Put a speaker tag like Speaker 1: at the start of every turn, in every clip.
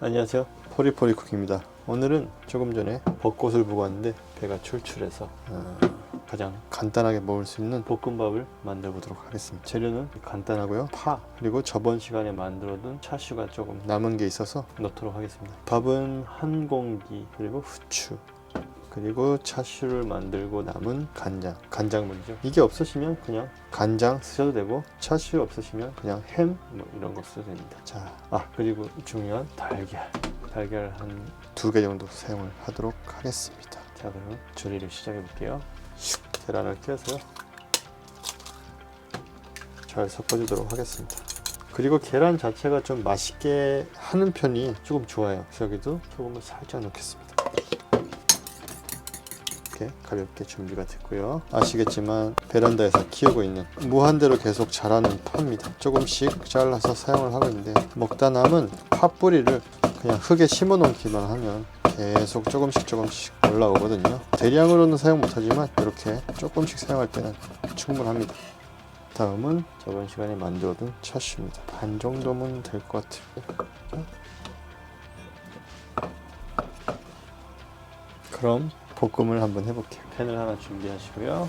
Speaker 1: 안녕하세요. 포리포리 쿠키입니다. 오늘은 조금 전에 벚꽃을 보고 왔는데 배가 출출해서 어, 가장 간단하게 먹을 수 있는 볶음밥을 만들어 보도록 하겠습니다. 재료는 간단하고요. 파 그리고 저번 시간에 만들어둔 차슈가 조금 남은 게 있어서 넣도록 하겠습니다. 밥은 한 공기 그리고 후추 그리고 차슈를 만들고 남은 간장, 간장물이죠. 이게 없으시면 그냥 간장 쓰셔도 되고 차슈 없으시면 그냥 햄 뭐 이런 거 쓰셔도 됩니다. 자, 아 그리고 중요한 달걀, 달걀 한 두 개 정도 사용을 하도록 하겠습니다. 자, 그럼 조리를 시작해 볼게요. 계란을 껴서요. 잘 섞어주도록 하겠습니다. 그리고 계란 자체가 좀 맛있게 하는 편이 조금 좋아요. 여기도 소금을 살짝 넣겠습니다. 이렇게 가볍게 준비가 됐고요. 아시겠지만 베란다에서 키우고 있는 무한대로 계속 자라는 파입니다. 조금씩 잘라서 사용을 하고 있는데 먹다 남은 파 뿌리를 그냥 흙에 심어 놓기만 하면 계속 조금씩 조금씩 올라오거든요. 대량으로는 사용 못하지만 이렇게 조금씩 사용할 때는 충분합니다. 다음은 저번 시간에 만들어둔 차슈입니다. 반 정도면 될 것 같아요. 그럼 볶음을 한번 해볼게요. 팬을 하나 준비하시고요.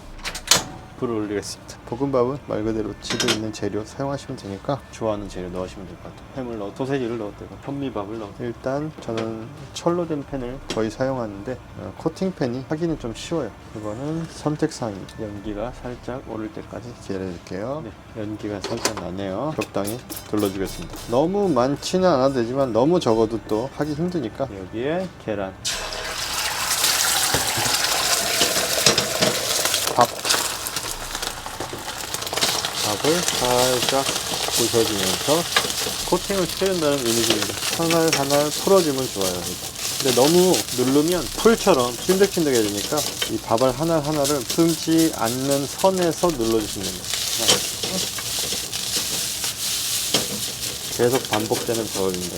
Speaker 1: 불을 올리겠습니다. 볶음밥은 말 그대로 집에 있는 재료 사용하시면 되니까 좋아하는 재료 넣으시면 될 것 같아요. 햄을 넣어, 소세지를 넣어도 되고 현미밥을 넣어. 일단 저는 철로 된 팬을 거의 사용하는데 어, 코팅 팬이 하기는 좀 쉬워요. 이거는 선택사항입니다. 연기가 살짝 오를 때까지 기다려줄게요. 네, 연기가 살짝 나네요. 적당히 둘러주겠습니다. 너무 많지는 않아도 되지만 너무 적어도 또 하기 힘드니까 여기에 계란 밥을 살짝 부숴주면서 코팅을 시켜준다는 이미지입니다. 하나 하나 풀어주면 좋아요. 근데 너무 누르면 풀처럼 찐득찐득해지니까 이 밥을 하나 하나를 풀지 않는 선에서 눌러주시면 됩니다. 계속 반복되는 작업입니다.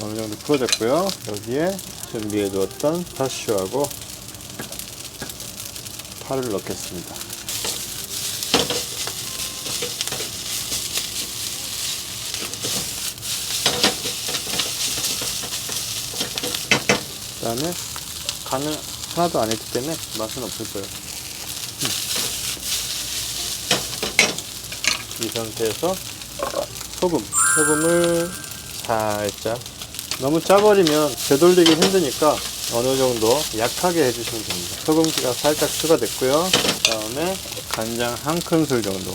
Speaker 1: 어느 정도 풀어졌고요. 여기에 준비해 두었던 파슈하고 파를 넣겠습니다. 그 다음에 간을 하나도 안 했기 때문에 맛은 없을 거예요. 음. 이 상태에서 소금, 소금을 살짝 너무 짜버리면 되돌리기 힘드니까 어느 정도 약하게 해주시면 됩니다. 소금기가 살짝 추가됐고요. 그 다음에 간장 한 큰술 정도.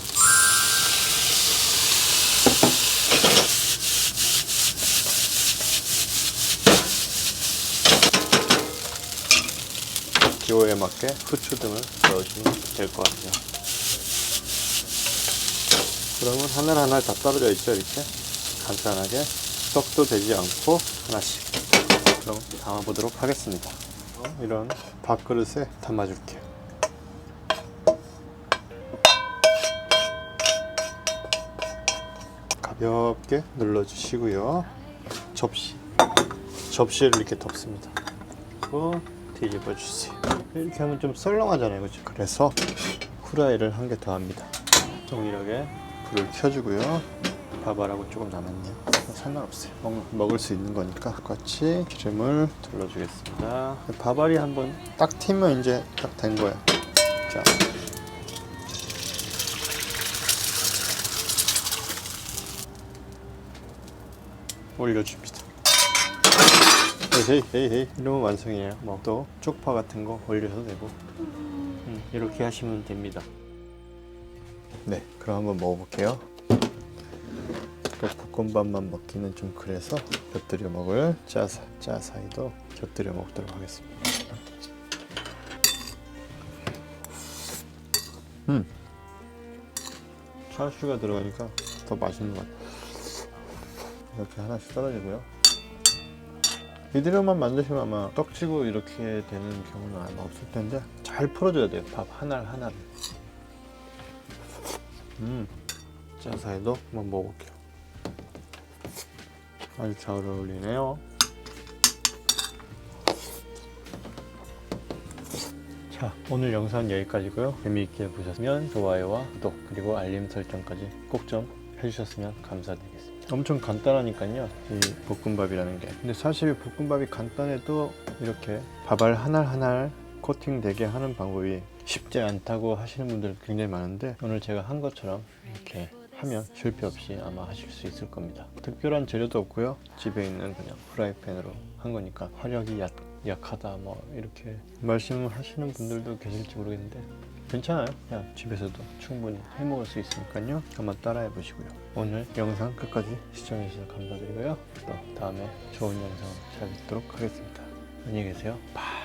Speaker 1: 기호에 맞게 후추 등을 넣으시면 될 것 같아요. 그러면 하나하나 다 떨어져 있죠, 이렇게. 간단하게. 썩도 되지 않고 하나씩 그럼 담아보도록 하겠습니다. 이런 밥그릇에 담아줄게요. 가볍게 눌러주시고요. 접시 접시를 이렇게 덮습니다. 그리고 뒤집어 주세요. 이렇게 하면 좀 썰렁하잖아요. 그죠 그래서 후라이를 한 개 더 합니다. 동일하게 불을 켜주고요 밥알하고 조금 남았네요. 상관없어요. 먹, 먹을 수 있는 거니까 같이 기름을 둘러주겠습니다. 밥알이 한번 딱 튀면 이제 딱 된 거예요. 자. 올려줍니다. 헤이 헤이 헤이 이러면 완성이에요. 뭐 또 쪽파 같은 거 올려도 되고 음, 이렇게 하시면 됩니다. 네, 그럼 한번 먹어볼게요. 또 볶음밥만 먹기는 좀 그래서 곁들여 먹을 짜사, 짜사이도 곁들여 먹도록 하겠습니다. 음, 차슈가 들어가니까 더 맛있는 것 같아요. 이렇게 하나씩 떨어지고요. 이대로만 만드시면 아마 떡지고 이렇게 되는 경우는 아마 없을 텐데 잘 풀어줘야 돼요. 밥 하나 하나를. 음, 짜사이도 한번 먹어볼게요. 아주 잘 어울리네요. 자, 오늘 영상은 여기까지고요. 재미있게 보셨으면 좋아요와 구독 그리고 알림 설정까지 꼭 좀 해주셨으면 감사드리겠습니다. 엄청 간단하니까요. 이 볶음밥이라는 게. 근데 사실 볶음밥이 간단해도 이렇게 밥알 하나 하나 코팅되게 하는 방법이 쉽지 않다고 하시는 분들 굉장히 많은데 오늘 제가 한 것처럼 이렇게 하면 실패 없이 아마 하실 수 있을 겁니다. 특별한 재료도 없고요. 집에 있는 그냥 프라이팬으로 한 거니까 화력이 약, 약하다 뭐 이렇게 말씀하시는 분들도 계실지 모르겠는데 괜찮아요. 그냥 집에서도 충분히 해 먹을 수 있으니까요. 한번 따라해 보시고요. 오늘 영상 끝까지 시청해 주셔서 감사드리고요. 또 다음에 좋은 영상 찾아뵙도록 하겠습니다. 안녕히 계세요. 바이.